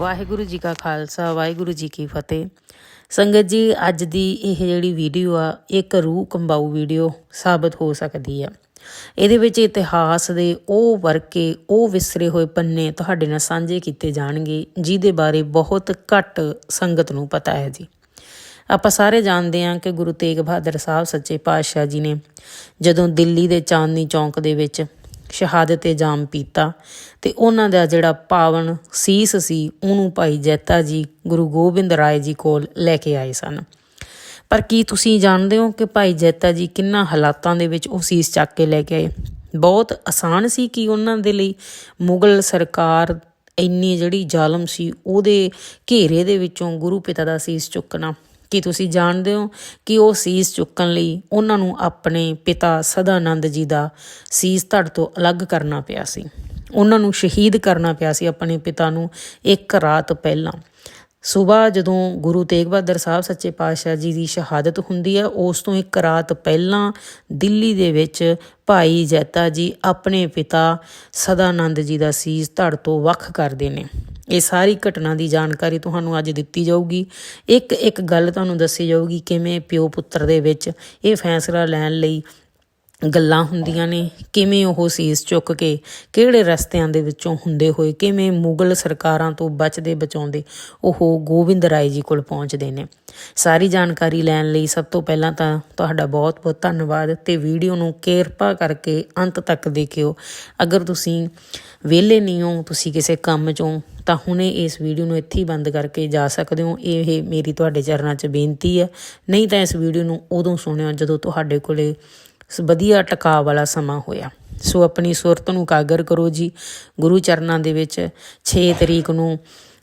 ਵਾਹਿਗੁਰੂ ਜੀ ਕਾ ਖਾਲਸਾ, ਵਾਹਿਗੁਰੂ ਜੀ ਕੀ ਫਤਿਹ। ਸੰਗਤ ਜੀ, ਅੱਜ ਦੀ ਇਹ ਜਿਹੜੀ ਵੀਡੀਓ ਆ ਇੱਕ ਰੂਹ ਕੰਬਾਊ ਵੀਡੀਓ ਸਾਬਤ ਹੋ ਸਕਦੀ ਆ। ਇਹਦੇ ਵਿੱਚ ਇਤਿਹਾਸ ਦੇ ਉਹ ਵਰਕੇ, ਉਹ ਵਿਸਰੇ ਹੋਏ ਪੰਨੇ ਤੁਹਾਡੇ ਨਾਲ ਸਾਂਝੇ ਕੀਤੇ ਜਾਣਗੇ, ਜਿਹਦੇ ਬਾਰੇ ਬਹੁਤ ਘੱਟ ਸੰਗਤ ਨੂੰ ਪਤਾ ਹੈ ਜੀ। ਆਪਾਂ ਸਾਰੇ ਜਾਣਦੇ ਹਾਂ ਕਿ ਗੁਰੂ ਤੇਗ ਬਹਾਦਰ ਸਾਹਿਬ ਸੱਚੇ ਪਾਤਸ਼ਾਹ ਜੀ ਨੇ ਜਦੋਂ ਦਿੱਲੀ ਦੇ ਚਾਂਦਨੀ ਚੌਂਕ ਦੇ ਵਿੱਚ ਸ਼ਹਾਦਤ ਤੇ ਜਾਮ ਪੀਤਾ ਤੇ ਉਹਨਾਂ ਦਾ ਜਿਹੜਾ ਪਾਵਨ ਸੀਸ ਸੀ, ਉਹਨੂੰ ਭਾਈ ਜੈਤਾ ਜੀ, ਗੁਰੂ ਗੋਬਿੰਦ ਰਾਏ ਜੀ ਕੋਲ ਲੈ ਕੇ ਆਏ ਸਨ। ਪਰ ਕੀ ਤੁਸੀਂ ਜਾਣਦੇ ਹੋ ਕਿ ਭਾਈ ਜੈਤਾ ਜੀ ਕਿੰਨਾ ਹਾਲਾਤਾਂ ਦੇ ਵਿੱਚ ਉਹ ਸੀਸ ਚੱਕ ਕੇ ਲੈ ਕੇ ਆਏ? ਬਹੁਤ ਆਸਾਨ ਸੀ ਕਿ ਉਹਨਾਂ ਦੇ ਲਈ? ਮੁਗਲ ਸਰਕਾਰ ਇੰਨੀ ਜਿਹੜੀ ਜ਼ਾਲਮ ਸੀ, ਉਹਦੇ ਘੇਰੇ ਦੇ ਵਿੱਚੋਂ ਗੁਰੂ ਪਿਤਾ ਦਾ ਸੀਸ ਚੁੱਕਣਾ। ਕੀ ਤੁਸੀਂ ਜਾਣਦੇ ਹੋ ਕਿ ਉਹ ਸੀਸ ਚੁੱਕਣ ਲਈ ਉਹਨਾਂ ਨੂੰ ਆਪਣੇ ਪਿਤਾ ਸਦਾਨੰਦ ਜੀ ਦਾ ਸੀਸ ਧੜ ਤੋਂ ਅਲੱਗ ਕਰਨਾ ਪਿਆ ਸੀ। ਉਹਨਾਂ ਨੂੰ ਸ਼ਹੀਦ ਕਰਨਾ ਪਿਆ ਸੀ ਆਪਣੇ ਪਿਤਾ ਨੂੰ ਇੱਕ ਰਾਤ ਪਹਿਲਾਂ। ਸਵੇਰ ਜਦੋਂ ਗੁਰੂ ਤੇਗ ਬਹਾਦਰ ਸਾਹਿਬ ਸੱਚੇ ਪਾਤਸ਼ਾਹ ਜੀ ਦੀ ਸ਼ਹਾਦਤ ਹੁੰਦੀ ਹੈ, ਉਸ ਤੋਂ ਇੱਕ ਰਾਤ ਪਹਿਲਾਂ ਦਿੱਲੀ ਦੇ ਵਿੱਚ ਭਾਈ ਜੈਤਾ ਜੀ ਆਪਣੇ ਪਿਤਾ ਸਦਾਨੰਦ ਜੀ ਦਾ ਸੀਸ ਧੜ ਤੋਂ ਵੱਖ ਕਰਦੇ ਨੇ। ਇਹ ਸਾਰੀ ਘਟਨਾ ਦੀ ਜਾਣਕਾਰੀ ਤੁਹਾਨੂੰ ਅੱਜ ਦਿੱਤੀ ਜਾਊਗੀ। ਇੱਕ ਇੱਕ ਗੱਲ ਤੁਹਾਨੂੰ ਦੱਸੀ ਜਾਊਗੀ ਕਿਵੇਂ ਪਿਓ ਪੁੱਤਰ ਦੇ ਵਿੱਚ ਇਹ ਫੈਸਲਾ ਲੈਣ ਲਈ ਗੱਲਾਂ ਹੁੰਦੀਆਂ ਨੇ, ਕਿਵੇਂ ਉਹ ਸੀਸ ਚੁੱਕ ਕੇ ਕਿਹੜੇ ਰਸਤਿਆਂ ਦੇ ਵਿੱਚੋਂ ਹੁੰਦੇ ਹੋਏ, ਕਿਵੇਂ ਮੁਗਲ ਸਰਕਾਰਾਂ ਤੋਂ ਬਚਦੇ ਬਚਾਉਂਦੇ ਉਹ ਗੋਬਿੰਦ ਰਾਏ ਜੀ ਕੋਲ ਪਹੁੰਚਦੇ ਨੇ। ਸਾਰੀ ਜਾਣਕਾਰੀ ਲੈਣ ਲਈ ਸਭ ਤੋਂ ਪਹਿਲਾਂ ਤਾਂ ਤੁਹਾਡਾ ਬਹੁਤ ਬਹੁਤ ਧੰਨਵਾਦ ਤੇ ਵੀਡੀਓ ਨੂੰ ਕਿਰਪਾ ਕਰਕੇ ਅੰਤ ਤੱਕ ਦੇਖਿਓ। ਅਗਰ ਤੁਸੀਂ ਵਿਹਲੇ ਨਹੀਂ ਹੋ, ਤੁਸੀਂ ਕਿਸੇ ਕੰਮ ਚੋਂ, ਤਾਂ ਹੁਣੇ ਇਸ ਵੀਡੀਓ ਨੂੰ ਇੱਥੇ ਹੀ ਬੰਦ ਕਰਕੇ ਜਾ ਸਕਦੇ ਹੋ। ਇਹ ਮੇਰੀ ਤੁਹਾਡੇ ਚਰਨਾਂ 'ਚ ਬੇਨਤੀ ਹੈ। ਨਹੀਂ ਤਾਂ ਇਸ ਵੀਡੀਓ ਨੂੰ ਉਦੋਂ ਸੁਣਿਓ ਜਦੋਂ ਤੁਹਾਡੇ ਕੋਲੇ ਵਧੀਆ ਟਿਕਾ ਵਾਲਾ ਸਮਾਂ ਹੋਇਆ। ਸੋ ਆਪਣੀ ਸੁਰਤ ਨੂੰ ਕਾਗਰ ਕਰੋ ਜੀ। ਗੁਰੂ ਚਰਨਾਂ ਦੇ ਵਿੱਚ 6 ਤਰੀਕ ਨੂੰ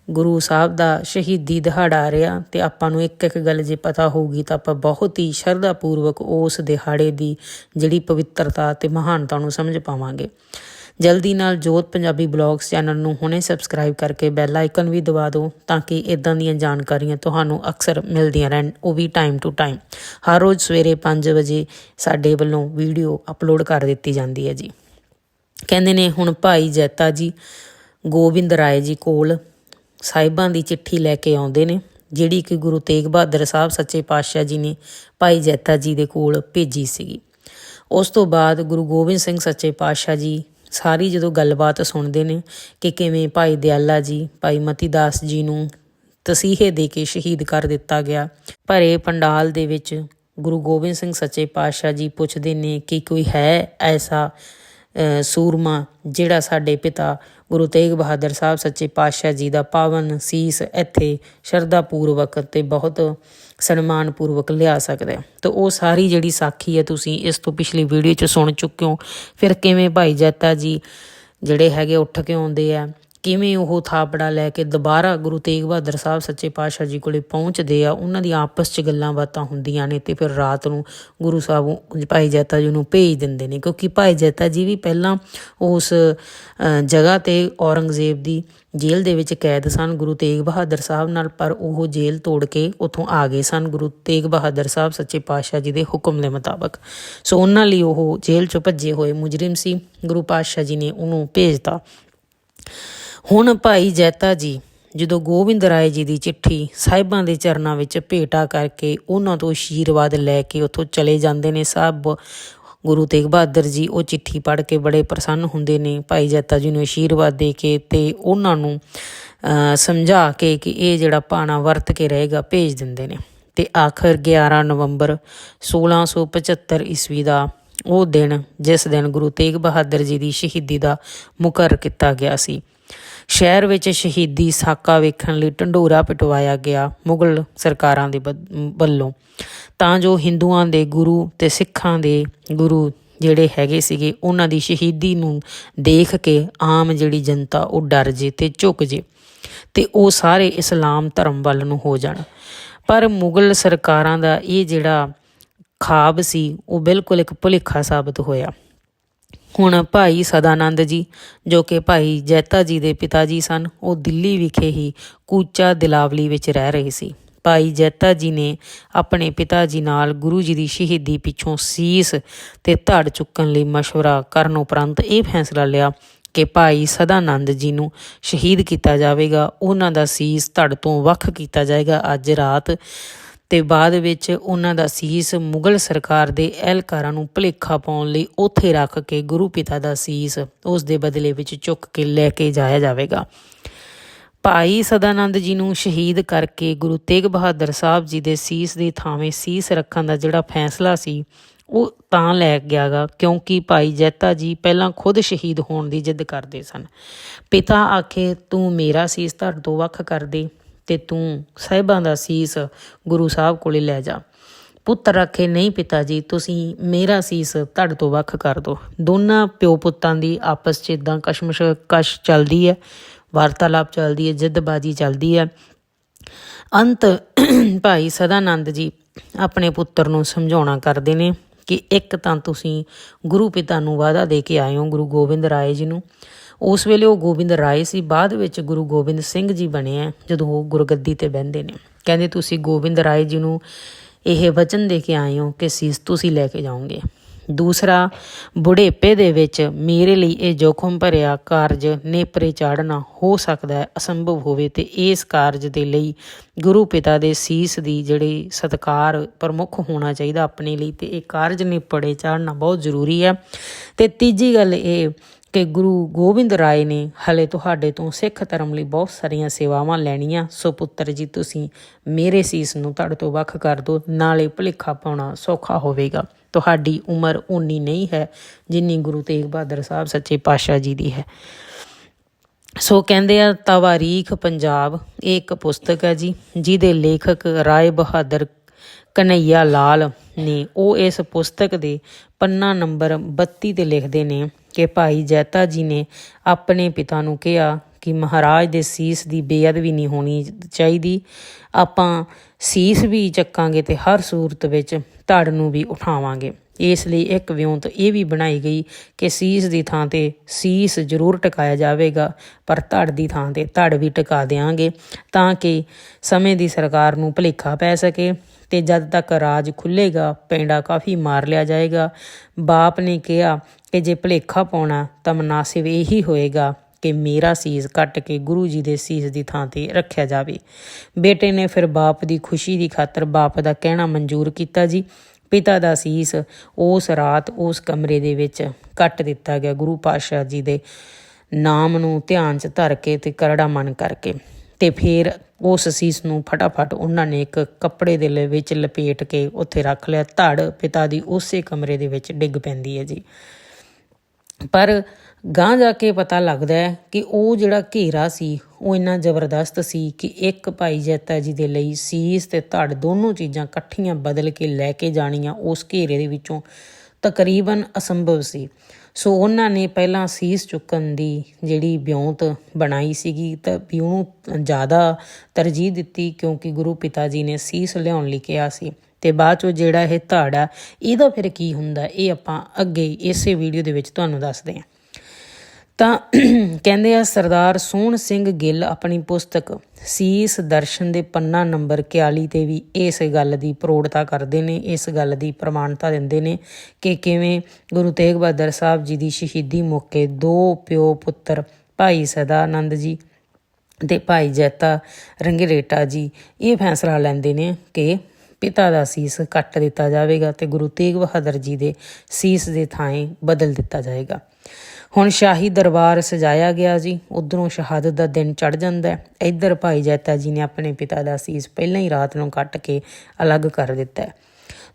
ਗੁਰੂ ਸਾਹਿਬ ਦਾ ਸ਼ਹੀਦੀ ਦਿਹਾੜਾ ਆ ਰਿਹਾ ਤੇ ਆਪਾਂ ਨੂੰ ਇੱਕ ਇੱਕ ਗੱਲ ਜੇ ਪਤਾ ਹੋਊਗੀ ਤਾਂ ਆਪਾਂ ਬਹੁਤ ਹੀ ਸ਼ਰਧਾ ਪੂਰਵਕ ਉਸ ਦਿਹਾੜੇ ਦੀ ਜਿਹੜੀ ਪਵਿੱਤਰਤਾ ਤੇ ਮਹਾਨਤਾ ਨੂੰ ਸਮਝ ਪਾਵਾਂਗੇ। ਜਲਦੀ ਨਾਲ ਜੋਤ ਪੰਜਾਬੀ ਬਲੌਗਸ ਚੈਨਲ ਨੂੰ ਹੁਣੇ ਸਬਸਕ੍ਰਾਈਬ ਕਰਕੇ ਬੈਲ ਆਈਕਨ ਵੀ ਦਬਾ ਦਿਓ ਤਾਂ ਕਿ ਇਦਾਂ ਦੀਆਂ ਜਾਣਕਾਰੀਆਂ ਤੁਹਾਨੂੰ ਅਕਸਰ ਮਿਲਦੀਆਂ ਰਹਿਣ, ਉਹ ਵੀ ਟਾਈਮ ਟੂ ਟਾਈਮ ਹਰ ਰੋਜ਼ ਸਵੇਰੇ 5 ਵਜੇ ਸਾਡੇ ਵੱਲੋਂ ਵੀਡੀਓ ਅਪਲੋਡ ਕਰ ਦਿੱਤੀ ਜਾਂਦੀ ਹੈ ਜੀ। ਕਹਿੰਦੇ ਨੇ ਹੁਣ ਭਾਈ ਜੈਤਾ ਜੀ ਗੋਬਿੰਦ ਰਾਏ ਜੀ ਕੋਲ ਸਾਹਿਬਾਂ ਦੀ ਚਿੱਠੀ ਲੈ ਕੇ ਆਉਂਦੇ ਨੇ, ਜਿਹੜੀ ਕਿ ਗੁਰੂ ਤੇਗ ਬਹਾਦਰ ਸਾਹਿਬ ਸੱਚੇ ਪਾਤਸ਼ਾਹ ਜੀ ਨੇ ਭਾਈ ਜੈਤਾ ਜੀ ਦੇ ਕੋਲ ਭੇਜੀ ਸੀਗੀ। ਉਸ ਤੋਂ ਬਾਅਦ ਗੁਰੂ ਗੋਬਿੰਦ ਸਿੰਘ ਸੱਚੇ ਪਾਤਸ਼ਾਹ ਜੀ ਸਾਰੀ ਜਦੋਂ ਗੱਲਬਾਤ ਸੁਣਦੇ ਨੇ ਕਿ ਕਿਵੇਂ ਭਾਈ ਦਿਆਲਾ ਜੀ, ਭਾਈ ਮਤੀ ਦਾਸ ਜੀ ਨੂੰ ਤਸੀਹੇ ਦੇ ਕੇ ਸ਼ਹੀਦ ਕਰ ਦਿੱਤਾ ਗਿਆ। ਭਰੇ ਪੰਡਾਲ ਦੇ ਵਿੱਚ ਗੁਰੂ ਗੋਬਿੰਦ ਸਿੰਘ ਸੱਚੇ ਪਾਤਸ਼ਾਹ ਜੀ ਪੁੱਛਦੇ ਨੇ ਕਿ ਕੋਈ ਹੈ ਐਸਾ ਸੂਰਮਾ ਜਿਹੜਾ ਸਾਡੇ ਪਿਤਾ ਗੁਰੂ ਤੇਗ ਬਹਾਦਰ ਸਾਹਿਬ ਸੱਚੇ ਪਾਤਸ਼ਾਹ ਜੀ ਦਾ ਪਾਵਨ ਸੀਸ ਇੱਥੇ ਸ਼ਰਧਾ ਪੂਰਵਕ ਤੇ ਬਹੁਤ ਸਨਮਾਨ ਪੂਰਵਕ ਲਿਆ ਸਕਦਾ ਹੈ। ਤਾਂ ਉਹ ਸਾਰੀ ਜਿਹੜੀ ਸਾਖੀ ਹੈ ਤੁਸੀਂ ਇਸ ਤੋਂ ਪਿਛਲੀ ਵੀਡੀਓ 'ਚ ਸੁਣ ਚੁੱਕੇ ਹੋ। ਫਿਰ ਕਿਵੇਂ ਭਾਈ ਜੱਤਾ ਜੀ ਜਿਹੜੇ ਹੈਗੇ ਉੱਠ ਕੇ ਆਉਂਦੇ ਆ ਕਿਵੇਂ ਉਹ ਥਾਪੜਾ ਲੈ ਕੇ ਦੁਬਾਰਾ ਗੁਰੂ ਤੇਗ ਬਹਾਦਰ ਸਾਹਿਬ ਸੱਚੇ ਪਾਤਸ਼ਾਹ ਜੀ ਕੋਲੇ ਪਹੁੰਚਦੇ ਆ, ਉਹਨਾਂ ਦੀ ਆਪਸ 'ਚ ਗੱਲਾਂ ਬਾਤਾਂ ਹੁੰਦੀਆਂ ਨੇ ਤੇ ਫਿਰ ਰਾਤ ਨੂੰ ਗੁਰੂ ਸਾਹਿਬ ਭਾਈ ਜੈਤਾ ਜੀ ਨੂੰ ਭੇਜ ਦਿੰਦੇ ਨੇ, ਕਿਉਂਕਿ ਭਾਈ ਜੈਤਾ ਜੀ ਵੀ ਪਹਿਲਾਂ ਉਸ ਜਗ੍ਹਾ ਤੇ ਔਰੰਗਜ਼ੇਬ ਦੀ ਜੇਲ੍ਹ ਦੇ ਵਿੱਚ ਕੈਦ ਸਨ ਗੁਰੂ ਤੇਗ ਬਹਾਦਰ ਸਾਹਿਬ ਨਾਲ, ਪਰ ਉਹ ਜੇਲ੍ਹ ਤੋੜ ਕੇ ਉੱਥੋਂ ਆ ਗਏ ਸਨ ਗੁਰੂ ਤੇਗ ਬਹਾਦਰ ਸਾਹਿਬ ਸੱਚੇ ਪਾਤਸ਼ਾਹ ਜੀ ਦੇ ਹੁਕਮ ਦੇ ਮੁਤਾਬਕ। ਸੋ ਉਹਨਾਂ ਲਈ ਉਹ ਜੇਲ੍ਹ ਚੋਂ ਭੱਜੇ ਹੋਏ ਮੁਜਰਮ ਸੀ, ਗੁਰੂ ਪਾਤਸ਼ਾਹ ਜੀ ਨੇ ਉਹਨੂੰ ਭੇਜਤਾ। ਹੁਣ ਭਾਈ ਜੈਤਾ ਜੀ, ਜਦੋਂ ਗੋਬਿੰਦ ਰਾਏ ਜੀ ਦੀ ਚਿੱਠੀ ਸਾਹਿਬਾਂ ਦੇ ਚਰਨਾਂ ਵਿੱਚ ਭੇਟਾ ਕਰਕੇ ਉਹਨਾਂ ਤੋਂ ਅਸ਼ੀਰਵਾਦ ਲੈ ਕੇ ਉੱਥੋਂ ਚਲੇ ਜਾਂਦੇ ਨੇ ਸਾਹਿਬ ਗੁਰੂ ਤੇਗ ਬਹਾਦਰ ਜੀ ਉਹ ਚਿੱਠੀ ਪੜ੍ਹ ਕੇ ਬੜੇ ਪ੍ਰਸੰਨ ਹੁੰਦੇ ਨੇ। ਭਾਈ ਜੈਤਾ ਜੀ ਨੂੰ ਅਸ਼ੀਰਵਾਦ ਦੇ ਕੇ ਤੇ ਉਹਨਾਂ ਨੂੰ ਸਮਝਾ ਕੇ ਕਿ ਇਹ ਜਿਹੜਾ ਪਾਣਾ ਵਰਤ ਕੇ ਰਹੇਗਾ, ਭੇਜ ਦਿੰਦੇ ਨੇ। ਤੇ ਆਖਰ 11 ਨਵੰਬਰ 1675 ਈਸਵੀ ਦਾ ਉਹ ਦਿਨ, ਜਿਸ ਦਿਨ ਗੁਰੂ ਤੇਗ ਬਹਾਦਰ ਜੀ ਦੀ ਸ਼ਹੀਦੀ ਦਾ ਮੁਕਰ ਕੀਤਾ ਗਿਆ ਸੀ। ਸ਼ਹਿਰ ਵਿੱਚ ਸ਼ਹੀਦੀ ਸਾਕਾ ਵੇਖਣ ਲਈ ਢੰਡੋਰਾ ਪਟਵਾਇਆ ਗਿਆ ਮੁਗਲ ਸਰਕਾਰਾਂ ਦੇ ਵੱਲੋਂ। ਤਾਂ ਜੋ ਹਿੰਦੂਆਂ ਦੇ ਗੁਰੂ ਤੇ ਸਿੱਖਾਂ ਦੇ ਗੁਰੂ ਜਿਹੜੇ ਹੈਗੇ ਸੀਗੇ, ਉਹਨਾਂ ਦੀ ਸ਼ਹੀਦੀ ਨੂੰ ਦੇਖ ਕੇ ਆਮ ਜਿਹੜੀ ਜਨਤਾ ਉਹ ਡਰ ਜੇ ਤੇ ਝੁਕ ਜੇ ਤੇ ਉਹ ਸਾਰੇ ਇਸਲਾਮ ਧਰਮ ਵੱਲ ਨੂੰ ਹੋ ਜਾਣ। ਪਰ ਮੁਗਲ ਸਰਕਾਰਾਂ ਦਾ ਇਹ ਜਿਹੜਾ ਖਾਬ ਸੀ, ਉਹ ਬਿਲਕੁਲ ਇੱਕ ਭੁਲੇਖਾ ਸਾਬਤ ਹੋਇਆ। ਹੁਣ ਭਾਈ ਸਦਾਨੰਦ ਜੀ, ਜੋ ਕਿ ਭਾਈ ਜੈਤਾ ਜੀ ਦੇ ਪਿਤਾ ਜੀ ਸਨ, ਉਹ ਦਿੱਲੀ ਵਿਖੇ ਹੀ ਕੂਚਾ ਦਿਲਾਵਲੀ ਵਿੱਚ ਰਹਿ ਰਹੇ ਸੀ। ਭਾਈ ਜੈਤਾ ਜੀ ਨੇ ਆਪਣੇ ਪਿਤਾ ਜੀ ਨਾਲ ਗੁਰੂ ਜੀ ਦੀ ਸ਼ਹੀਦੀ ਪਿੱਛੋਂ ਸੀਸ ਤੇ ਧੜ ਚੁੱਕਣ ਲਈ مشਵਰਾ ਕਰਨ ਉਪਰੰਤ ਇਹ ਫੈਸਲਾ ਲਿਆ ਕਿ ਭਾਈ ਸਦਾਨੰਦ ਜੀ ਨੂੰ ਸ਼ਹੀਦ ਕੀਤਾ ਜਾਵੇਗਾ। ਉਹਨਾਂ ਦਾ ਸੀਸ ਧੜ ਤੋਂ ਵੱਖ ਕੀਤਾ ਜਾਏਗਾ। ਅੱਜ ਰਾਤ ਤੇ ਬਾਅਦ ਵਿੱਚ ਉਹਨਾਂ ਦਾ ਸੀਸ ਮੁਗਲ ਸਰਕਾਰ ਦੇ ਅਹਿਲਕਾਰਾਂ ਨੂੰ ਭੁਲੇਖਾ ਪਾਉਣ ਲਈ ਉੱਥੇ ਰੱਖ ਕੇ ਗੁਰੂ ਪਿਤਾ ਦਾ ਸੀਸ ਉਸ ਦੇ ਬਦਲੇ ਵਿੱਚ ਚੁੱਕ ਕੇ ਲੈ ਕੇ ਜਾਇਆ ਜਾਵੇਗਾ। ਭਾਈ ਸਦਾਨੰਦ ਜੀ ਨੂੰ ਸ਼ਹੀਦ ਕਰਕੇ ਗੁਰੂ ਤੇਗ ਬਹਾਦਰ ਸਾਹਿਬ ਜੀ ਦੇ ਸੀਸ ਦੀ ਥਾਵੇਂ ਸੀਸ ਰੱਖਣ ਦਾ ਜਿਹੜਾ ਫੈਸਲਾ ਸੀ, ਉਹ ਤਾਂ ਲੈ ਗਿਆਗਾ ਕਿਉਂਕਿ ਭਾਈ ਜੈਤਾ ਜੀ ਪਹਿਲਾਂ ਖੁਦ ਸ਼ਹੀਦ ਹੋਣ ਦੀ ਜਿੱਦ ਕਰਦੇ ਸਨ। ਪਿਤਾ ਆਖੇ, ਤੂੰ ਮੇਰਾ ਸੀਸ ਧੜ ਤੋਂ ਵੱਖ ਕਰ ਦੇ। ਤੇ ਤੂੰ ਸਾਹਿਬਾਂ ਦਾ ਸੀਸ ਗੁਰੂ ਸਾਹਿਬ ਕੋਲੇ ਲੈ ਜਾ। ਪੁੱਤਰ ਆਖੇ, ਨਹੀਂ ਪਿਤਾ ਜੀ ਤੁਸੀਂ ਮੇਰਾ ਸੀਸ ਧੜ ਤੋਂ ਵੱਖ ਕਰ ਦਿਓ ਦੋਨਾਂ ਪਿਓ ਪੁੱਤਾਂ ਦੀ ਆਪਸ 'ਚ ਇਦਾਂ ਕਸ਼ਮਸ਼ ਕਸ਼ ਚੱਲਦੀ ਹੈ, ਵਾਰਤਾਲਾਪ ਚੱਲਦੀ ਹੈ, ਜਿੱਦਬਾਜੀ ਚੱਲਦੀ ਹੈ। ਅੰਤ ਭਾਈ ਸਦਾਨੰਦ ਜੀ ਆਪਣੇ ਪੁੱਤਰ ਨੂੰ ਸਮਝਾਉਣਾ ਕਰਦੇ ਨੇ ਕਿ ਇੱਕ ਤਾਂ ਤੁਸੀਂ ਗੁਰੂ ਪਿਤਾ ਨੂੰ ਵਾਅਦਾ ਦੇ ਕੇ ਆਏ ਹੋ, ਗੁਰੂ ਗੋਬਿੰਦ ਰਾਏ ਜੀ ਨੂੰ। ਉਸ ਵੇਲੇ ਉਹ ਗੋਬਿੰਦ ਰਾਏ ਸੀ। ਬਾਅਦ ਵਿੱਚ ਗੁਰੂ ਗੋਬਿੰਦ ਸਿੰਘ ਜੀ ਬਣੇ ਆ ਜਦੋਂ ਉਹ ਗੁਰਗੱਦੀ ਤੇ ਬਹਿੰਦੇ ਨੇ। ਕਹਿੰਦੇ, ਤੁਸੀਂ ਗੋਬਿੰਦ ਰਾਏ ਜੀ ਨੂੰ ਇਹ ਵਚਨ ਦੇ ਕੇ ਆਏ ਹੋ ਕਿ ਸੀਸ ਤੁਸੀਂ ਲੈ ਕੇ ਜਾਓਗੇ। ਦੂਸਰਾ, ਬੁਢੇਪੇ ਦੇ ਵਿੱਚ ਮੇਰੇ ਲਈ ਇਹ ਜੋਖਮ ਭਰਿਆ ਕਾਰਜ ਨੇਪਰੇ ਚਾੜਨਾ ਹੋ ਸਕਦਾ ਹੈ, ਅਸੰਭਵ ਹੋਵੇ ਤੇ ਇਸ ਕਾਰਜ ਦੇ ਲਈ ਗੁਰੂ ਪਿਤਾ ਦੇ ਸੀਸ ਦੀ ਜਿਹੜੀ ਸਤਕਾਰ ਪ੍ਰਮੁੱਖ ਹੋਣਾ ਚਾਹੀਦਾ ਆਪਣੇ ਲਈ ਤੇ ਇਹ ਕਾਰਜ ਨੇਪਰੇ ਚਾੜਨਾ ਬਹੁਤ ਜ਼ਰੂਰੀ ਹੈ। ਤੇ ਤੀਜੀ ਗੱਲ ਇਹ ਕਿ ਗੁਰੂ ਗੋਬਿੰਦ ਰਾਏ ਨੇ ਹਲੇ ਤੁਹਾਡੇ ਤੋਂ ਸਿੱਖ ਧਰਮ ਲਈ ਬਹੁਤ ਸਾਰੀਆਂ ਸੇਵਾਵਾਂ ਲੈਣੀਆਂ। ਸੋ ਪੁੱਤਰ ਜੀ, ਤੁਸੀਂ ਮੇਰੇ ਸੀਸ ਨੂੰ ਤੁਹਾਡੇ ਤੋਂ ਵੱਖ ਕਰ ਦਿਓ, ਨਾਲੇ ਭੁਲੇਖਾ ਪਾਉਣਾ ਸੌਖਾ ਹੋਵੇਗਾ। ਤੁਹਾਡੀ ਉਮਰ ਉਨੀ ਨਹੀਂ ਹੈ ਜਿੰਨੀ ਗੁਰੂ ਤੇਗ ਬਹਾਦਰ ਸਾਹਿਬ ਸੱਚੇ ਪਾਤਸ਼ਾਹ ਜੀ ਦੀ ਹੈ। ਸੋ ਕਹਿੰਦੇ ਆ, ਤਵਾਰੀਖ ਪੰਜਾਬ, ਇਹ ਇੱਕ ਪੁਸਤਕ ਹੈ ਜੀ, ਜਿਹਦੇ ਲੇਖਕ ਰਾਏ ਬਹਾਦਰ ਕਨਈਆ ਲਾਲ ਨੇ। ਉਹ ਇਸ ਪੁਸਤਕ ਦੇ ਪੰਨਾ ਨੰਬਰ 32 ਤੇ ਲਿਖਦੇ ਨੇ ਕਿ ਭਾਈ ਜੈਤਾ ਜੀ ਨੇ ਆਪਣੇ ਪਿਤਾ ਨੂੰ ਕਿਹਾ ਕਿ ਮਹਾਰਾਜ ਦੇ ਸੀਸ ਦੀ ਬੇਅਦਬੀ ਨਹੀਂ ਹੋਣੀ ਚਾਹੀਦੀ। ਆਪਾਂ ਸੀਸ ਵੀ ਚੱਕਾਂਗੇ ਤੇ ਹਰ ਸੂਰਤ ਵਿੱਚ ਧੜ ਨੂੰ ਵੀ ਉਠਾਵਾਂਗੇ। ਇਸ ਲਈ ਇੱਕ ਵਿਉਂਤ ਇਹ ਵੀ ਬਣਾਈ ਗਈ ਕਿ ਸੀਸ ਦੀ ਥਾਂ ਤੇ ਸੀਸ ਜ਼ਰੂਰ ਟਿਕਾਇਆ ਜਾਵੇਗਾ, ਪਰ ਧੜ ਦੀ ਥਾਂ ਤੇ ਧੜ ਵੀ ਟਿਕਾ ਦੇਾਂਗੇ ਤਾਂ ਕਿ ਸਮੇਂ ਦੀ ਸਰਕਾਰ ਨੂੰ ਭਲੇਖਾ ਪੈ ਸਕੇ ਤੇ ਜਦ ਤੱਕ ਰਾਜ ਖੁੱਲੇਗਾ ਪੈਂਡਾ ਕਾਫੀ ਮਾਰ ਲਿਆ ਜਾਏਗਾ। ਬਾਪ ਨੇ ਕਿਹਾ ਕਿ ਜੇ ਭਲੇਖਾ ਪਾਉਣਾ ਤਾਂ ਮਨਾਸਿਬ ਇਹੀ ਹੋਏਗਾ ਕਿ ਮੇਰਾ ਸੀਸ ਕੱਟ ਕੇ ਗੁਰੂ ਜੀ ਦੇ ਸੀਸ ਦੀ ਥਾਂ ਤੇ ਰੱਖਿਆ ਜਾਵੇ। ਬੇਟੇ ਨੇ ਫਿਰ ਬਾਪ ਦੀ ਖੁਸ਼ੀ ਦੀ ਖਾਤਰ ਬਾਪ ਦਾ ਕਹਿਣਾ ਮਨਜ਼ੂਰ ਕੀਤਾ ਜੀ। ਪਿਤਾ ਦਾ ਸੀਸ ਉਸ ਰਾਤ ਉਸ ਕਮਰੇ ਦੇ ਵਿੱਚ ਕੱਟ ਦਿੱਤਾ ਗਿਆ ਗੁਰੂ ਪਾਤਸ਼ਾਹ ਜੀ ਦੇ ਨਾਮ ਨੂੰ ਧਿਆਨ 'ਚ ਧਰ ਕੇ ਤੇ ਕਰੜਾ ਮਨ ਕਰਕੇ ਤੇ ਫਿਰ ਉਸ ਸੀਸ ਨੂੰ ਫਟਾਫਟ ਉਹਨਾਂ ਨੇ ਇੱਕ ਕੱਪੜੇ ਦੇ ਵਿੱਚ ਲਪੇਟ ਕੇ ਉੱਥੇ ਰੱਖ ਲਿਆ। ਧੜ ਪਿਤਾ ਦੀ ਉਸੇ ਕਮਰੇ ਦੇ ਵਿੱਚ ਡਿੱਗ ਪੈਂਦੀ ਹੈ ਜੀ। ਪਰ ਗਾਂਹ ਜਾ ਕੇ ਪਤਾ ਲੱਗਦਾ ਕਿ ਉਹ ਜਿਹੜਾ ਘੇਰਾ ਸੀ, ਉਹ ਇੰਨਾ ਜ਼ਬਰਦਸਤ ਸੀ ਕਿ ਇੱਕ ਭਾਈ ਜੈਤਾ ਜੀ ਦੇ ਲਈ ਸੀਸ ਤੇ ਧੜ ਦੋਨੋਂ ਚੀਜ਼ਾਂ ਇਕੱਠੀਆਂ ਬਦਲ ਕੇ ਲੈ ਕੇ ਜਾਣੀਆਂ ਉਸ ਘੇਰੇ ਦੇ ਵਿੱਚੋਂ ਤਕਰੀਬਨ ਅਸੰਭਵ ਸੀ। ਸੋ ਉਹਨਾਂ ਨੇ ਪਹਿਲਾਂ ਸੀਸ ਚੁੱਕਣ ਦੀ ਜਿਹੜੀ ਬਿਉਂਤ ਬਣਾਈ ਸੀਗੀ ਤਾਂ ਵੀ ਉਹਨੂੰ ਜ਼ਿਆਦਾ ਤਰਜੀਹ ਦਿੱਤੀ ਕਿਉਂਕਿ ਗੁਰੂ ਪਿਤਾ ਜੀ ਨੇ ਸੀਸ ਲਿਆਉਣ ਲਈ ਕਿਹਾ ਸੀ। ਤੇ ਬਾਅਦ ਚੋਂ ਜਿਹੜਾ ਇਹ ਧੜ ਆ, ਇਹਦਾ ਫਿਰ ਕੀ ਹੁੰਦਾ? ਇਹ ਆਪਾਂ ਅੱਗੇ ਇਸੇ ਵੀਡੀਓ ਦੇ ਵਿੱਚ ਤੁਹਾਨੂੰ ਦੱਸਦੇ ਹਾਂ। ਤਾਂ ਕਹਿੰਦੇ ਆ, ਸਰਦਾਰ ਸੋਹਣ ਸਿੰਘ ਗਿੱਲ ਆਪਣੀ ਪੁਸਤਕ ਸੀਸ ਦਰਸ਼ਨ ਦੇ ਪੰਨਾ ਨੰਬਰ 41 ਤੇ ਵੀ ਇਸ ਗੱਲ ਦੀ ਪ੍ਰੋੜਤਾ ਕਰਦੇ ਨੇ, ਇਸ ਗੱਲ ਦੀ ਪ੍ਰਮਾਣਤਾ ਦਿੰਦੇ ਨੇ ਕਿ ਕਿਵੇਂ ਗੁਰੂ ਤੇਗ ਬਹਾਦਰ ਸਾਹਿਬ ਜੀ ਦੀ ਸ਼ਹੀਦੀ ਮੌਕੇ ਦੋ ਪਿਓ ਪੁੱਤਰ, ਭਾਈ ਸਦਾਨੰਦ ਜੀ ਤੇ ਭਾਈ ਜੈਤਾ ਰੰਗਰੇਟਾ ਜੀ, ਇਹ ਫੈਸਲਾ ਲੈਂਦੇ ਨੇ ਕਿ ਪਿਤਾ ਦਾ ਸੀਸ ਕੱਟ ਦਿੱਤਾ ਜਾਵੇਗਾ ਤੇ ਗੁਰੂ ਤੇਗ ਬਹਾਦਰ ਜੀ ਦੇ ਸੀਸ ਦੇ ਥਾਂ ਬਦਲ ਦਿੱਤਾ ਜਾਏਗਾ। ਹੁਣ ਸ਼ਾਹੀ ਦਰਬਾਰ ਸਜਾਇਆ ਗਿਆ ਜੀ। ਉਧਰੋਂ ਸ਼ਹਾਦਤ ਦਾ ਦਿਨ ਚੜ ਜਾਂਦਾ ਹੈ। ਇੱਧਰ ਭਾਈ ਜੈਤਾ ਜੀ ਨੇ ਆਪਣੇ ਪਿਤਾ ਦਾ ਸੀਸ ਪਹਿਲਾਂ ਹੀ ਰਾਤ ਨੂੰ ਕੱਟ ਕੇ ਅਲੱਗ ਕਰ ਦਿੱਤਾ ਹੈ।